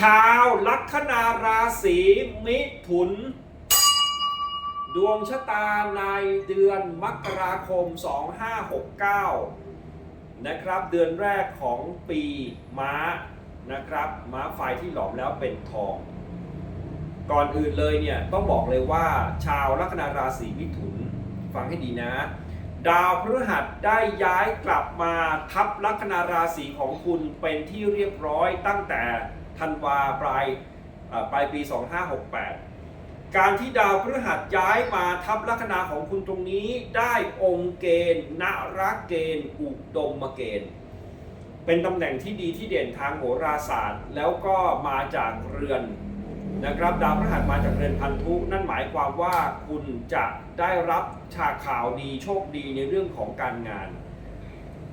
ชาวลัคนาราศีมิถุน ดวงชะตาในเดือนมกราคม 2569 นะครับเดือนแรกของปีม้านะครับม้าไฟที่หลอมแล้วเป็นทอง ก่อนอื่นเลยเนี่ยต้องบอกเลยว่าชาวลัคนาราศีมิถุนฟังให้ดีนะ ดาวพฤหัสได้ย้ายกลับมาทับลัคนาราศีของคุณเป็นที่เรียบร้อยตั้งแต่ ธันวาปลายปลายปี 2568 การที่ดาวพฤหัสย้ายมาทับลัคนาของคุณตรงนี้ได้องค์เกณฑ์นรักเกณฑ์อุดมเกณฑ์ เป็นตำแหน่งที่ดีที่เด่นทางโหราศาสตร์ แล้วก็มาจากเรือนนะครับดาวพฤหัสมาจากเรือนพันธุ นั่นหมายความว่าคุณจะได้รับฉากข่าวดีโชคดีในเรื่องของการงาน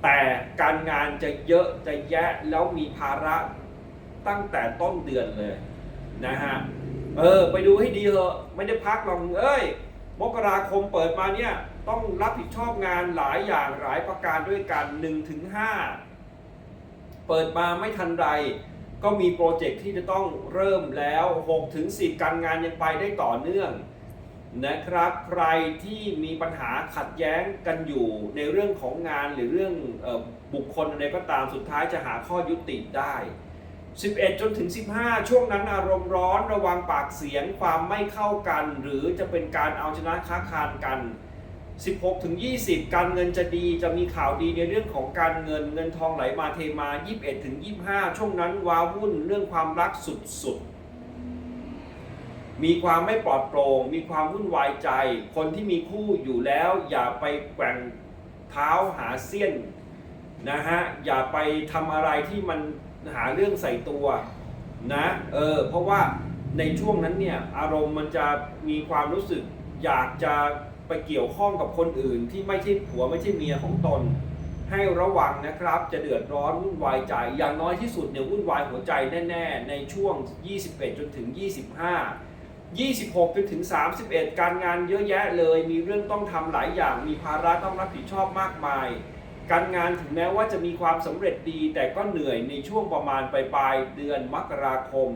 แต่การงานจะเยอะจะแยะแล้วมีภาระ ตั้งแต่ต้นเดือนเลยนะฮะ เออ ไปดูให้ดีเถอะ ไม่ได้พักหรอกเอ้ย มกราคมเปิดมาเนี่ย ต้องรับผิดชอบงานหลายอย่างหลายประการด้วยกัน1ถึง5เปิดมาไม่ทันไร ก็มีโปรเจกต์ที่จะต้องเริ่มแล้ว6ถึง10 การงานยังไปได้ต่อเนื่องนะครับใครที่มีปัญหาขัดแย้งกันอยู่ในเรื่องของงานหรือเรื่องออบุคคลอะไรก็ตามสุดท้ายจะหาข้อยุติได้ 11 จนถึง 15 ช่วงนั้นอารมณ์ร้อนระวังปากเสียงความไม่เข้ากัน หรือจะเป็นการเอาชนะค้าคานกัน 16 ถึง 20 การเงินจะดีจะมีข่าวดีในเรื่องของการเงินเงินทองไหลมาเทมา 21 ถึง 25 ช่วงนั้นว้าวุ่นเรื่องความรักสุดๆ มีความไม่ปลอดโปร่งมีความวุ่นวายใจ คนที่มีคู่อยู่แล้วอย่าไปแกว่งเท้าหาเสี้ยน นะฮะอย่าไปทำอะไรที่มันหาเรื่องใส่ตัวนะเออเพราะว่าในช่วงนั้นเนี่ยอารมณ์มันจะมีความรู้สึก อยากจะไปเกี่ยวข้องกับคนอื่น ที่ไม่ใช่ผัวไม่ใช่เมียของตน ให้ระวังนะครับ จะเดือดร้อนวุ่นวายใจ อย่างน้อยที่สุดเนี่ยวุ่นวายหัวใจแน่ ๆ ในช่วง 21 จนถึง 25 26จนถึง 31 การงานเยอะแยะเลย มีเรื่องต้องทำหลายอย่าง มีภาระต้องรับผิดชอบมากมาย การงานถึงแม้ว่าจะมีความสำเร็จดี แต่ก็เหนื่อยในช่วงประมาณปลายๆเดือนมกราคม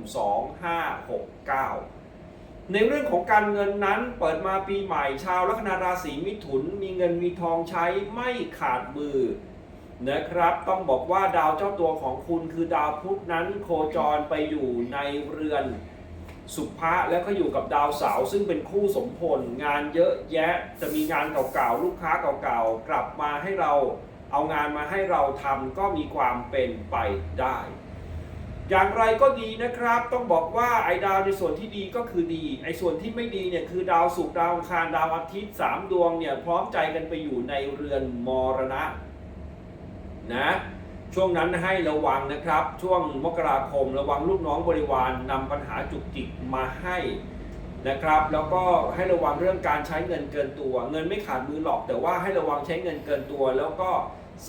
2569 ในเรื่องของการเงินนั้นเปิดมาปีใหม่ชาวลัคนาราศีมิถุน มีเงินมีทองใช้ไม่ขาดมือนะครับ ต้องบอกว่าดาวเจ้าตัวของคุณคือดาวพุธนั้นโคจรไปอยู่ในเรือนสุภะแล้วก็อยู่กับดาวเสาซึ่งเป็นคู่สมพลงานเยอะแยะจะมีงานเก่าๆ ลูกค้าเก่าๆ กลับมาให้เรา เอางานมาให้เราทำก็มีความเป็นไปได้ อย่างไรก็ดีนะครับ ต้องบอกว่าไอ้ดาวในส่วนที่ดีก็คือดี ไอ้ส่วนที่ไม่ดีเนี่ยคือดาวศุกร์ดาวอังคารดาวอาทิตย์สามดวงเนี่ยพร้อมใจกันไปอยู่ในเรือนมรณะนะช่วงนั้นให้ระวังนะครับ ช่วงมกราคมระวังลูกน้องบริวารนำปัญหาจุกจิกมาให้ นะครับ แล้วก็ให้ระวังเรื่องการใช้เงินเกินตัว เงินไม่ขาดมือหรอก แต่ว่าให้ระวังใช้เงินเกินตัว แล้วก็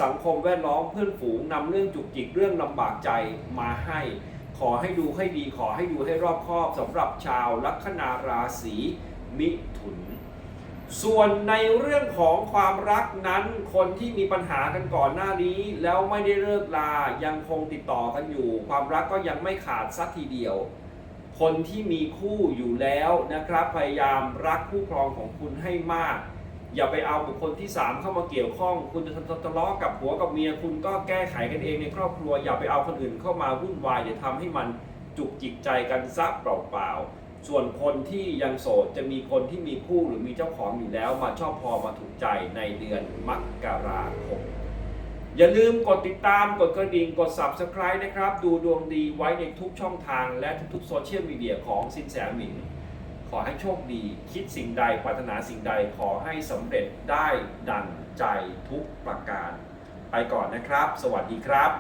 สังคมแวดล้อมเพื่อนฝูงนำเรื่องจุกจิกเรื่องลำบากใจมาให้ ขอให้ดูให้ดี ขอให้ดูให้รอบคอบสำหรับชาวลัคนาราศีมิถุน ส่วนในเรื่องของความรักนั้นคนที่มีปัญหากันก่อนหน้านี้ แล้วไม่ได้เลิกลายังคงติดต่อกันอยู่ ความรักก็ยังไม่ขาดสักทีเดียว คนที่มีคู่อยู่แล้วนะครับ พยายามรักคู่ครองของคุณให้มาก อย่าไปเอาบุคคลที่ 3 เข้ามาเกี่ยวข้อง คุณจะทะเลาะกับผัวกับเมียคุณก็แก้ไขกันเองในครอบครัว อย่าไปเอาคนอื่นเข้ามาวุ่นวายอย่าทำให้มันจุกจิกใจกันซับเปล่าๆส่วนคนที่ยังโสดจะมีคนที่มีคู่หรือมีเจ้าของอยู่แล้ว มาชอบพอมาถูกใจในเดือนมกราคม อย่าลืมกดติดตามกดกระดิ่งกด subscribe นะครับ ดูดวงดีไว้ในทุกช่องทางและทุกๆโซเชียลมีเดียของสินแสหมิง ขอให้โชคดี คิดสิ่งใดปรารถนาสิ่งใดขอให้สำเร็จได้ดังใจทุกประการ ไปก่อนนะครับ สวัสดีครับ